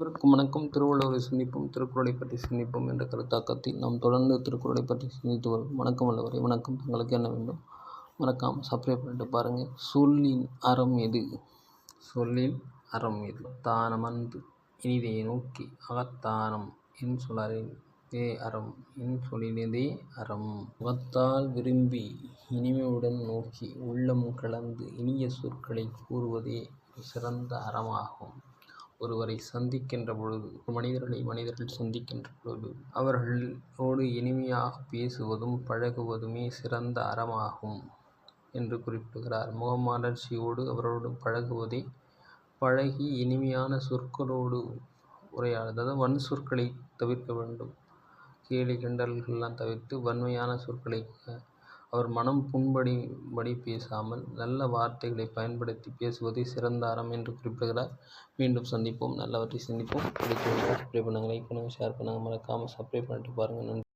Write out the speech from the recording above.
அனைவருக்கும் வணக்கம். திருவள்ளுவரை சிந்திப்போம் திருக்குறளை பற்றி சிந்திப்போம் என்ற கருத்தாக்கத்தில் நாம் தொடர்ந்து திருக்குறளை பற்றி சிந்தித்து வரும் வணக்கம் வல்லவரை. வணக்கம். தங்களுக்கு என்ன வேண்டும்? மறக்காமல் சப்ஸ்கிரைப் பண்ணிட்டு பாருங்கள் சொல்லின் அறம் எது? சொல்லின் அறம் எது? தானம் அன்பு. இனிதை நோக்கி அகத்தானம். என் சொலரின் ஏ அறம் என் சொல்லினதே அறம். முகத்தால் விரும்பி இனிமையுடன் நோக்கி உள்ளம் கலந்து இனிய சொற்களை கூறுவதே சிறந்த அறமாகும். ஒருவரை சந்திக்கின்ற பொழுது மனிதர்களை மனிதர்கள் சந்திக்கின்ற பொழுது அவர்களோடு இனிமையாக பேசுவதும் பழகுவதுமே சிறந்த அறமாகும் என்று குறிப்பிடுகிறார். முகமலர்ச்சியோடு அவரோடு பழகுவதே பழகி இனிமையான சொற்களோடு உரையாட அதாவது வன் சொற்களை தவிர்க்க வேண்டும். கேலி கிண்டல்கள்லாம் தவிர்த்து வன்மையான சொற்களை அவர் மனம் புண்படி படி பேசாமல் நல்ல வார்த்தைகளை பயன்படுத்தி பேசுவதே சிறந்த அறம் என்று குறிப்பிடுகிறார். மீண்டும் சந்திப்போம். நல்லவற்றை சிந்திப்போம். பிடிச்சவங்க சப்ஸ்கிரைப் பண்ணுங்கள் லைக் பண்ணுங்கள் ஷேர் பண்ணுங்கள். மறக்காமல் சப்ஸ்கிரைப் பண்ணிட்டு பாருங்கள். நன்றி.